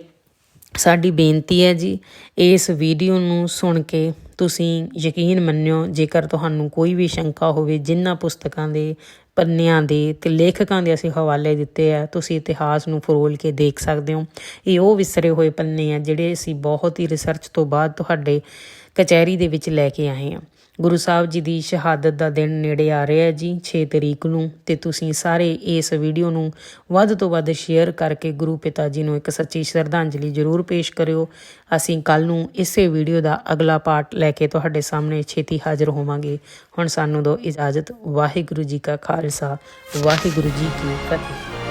ਸਾਡੀ ਬੇਨਤੀ ਹੈ ਜੀ, ਇਸ ਵੀਡੀਓ ਨੂੰ ਸੁਣ ਕੇ ਤੁਸੀਂ ਯਕੀਨ ਮੰਨਿਓ, ਜੇਕਰ ਤੁਹਾਨੂੰ ਕੋਈ ਵੀ ਸ਼ੰਕਾ ਹੋਵੇ ਜਿਨ੍ਹਾਂ ਪੁਸਤਕਾਂ ਦੇ, ਪੰਨਿਆਂ ਦੇ ਤੇ ਲੇਖਕਾਂ ਦੇ ਅਸੀਂ ਹਵਾਲੇ ਦਿੱਤੇ ਆ, ਤੁਸੀਂ ਇਤਿਹਾਸ ਨੂੰ ਫਰੋਲ ਕੇ ਦੇਖ ਸਕਦੇ ਹੋ। ਇਹ ਉਹ ਵਿਸਰੇ ਹੋਏ ਪੰਨੇ ਆ, ਜਿਹੜੇ ਅਸੀਂ ਬਹੁਤ ਹੀ ਰਿਸਰਚ ਤੋਂ ਬਾਅਦ ਤੁਹਾਡੇ ਕਚਹਿਰੀ ਦੇ ਵਿੱਚ ਲੈ ਕੇ ਆਏ ਆ। ਗੁਰੂ ਸਾਹਿਬ ਜੀ ਦੀ ਸ਼ਹਾਦਤ ਦਾ ਦਿਨ ਨੇੜੇ ਆ ਰਿਹਾ ਹੈ ਜੀ 6 ਤਰੀਕ ਨੂੰ। ਤੇ ਤੁਸੀਂ ਸਾਰੇ ਇਸ ਵੀਡੀਓ ਨੂੰ ਵੱਧ ਤੋਂ ਵੱਧ ਸ਼ੇਅਰ ਕਰਕੇ ਗੁਰੂ ਪਿਤਾ ਜੀ ਨੂੰ ਇੱਕ ਸੱਚੀ ਸ਼ਰਧਾਂਜਲੀ ਜ਼ਰੂਰ ਪੇਸ਼ ਕਰਿਓ। ਅਸੀਂ ਕੱਲ ਨੂੰ ਇਸੇ ਵੀਡੀਓ ਦਾ ਅਗਲਾ ਪਾਰਟ ਲੈ ਕੇ ਤੁਹਾਡੇ ਸਾਹਮਣੇ ਛੇਤੀ ਹਾਜ਼ਰ ਹੋਵਾਂਗੇ। ਹੁਣ ਸਾਨੂੰ ਦਿਓ ਇਜਾਜ਼ਤ। ਵਾਹਿਗੁਰੂ ਜੀ ਕਾ ਖਾਲਸਾ, ਵਾਹਿਗੁਰੂ ਜੀ ਕੀ ਫਤਿਹ।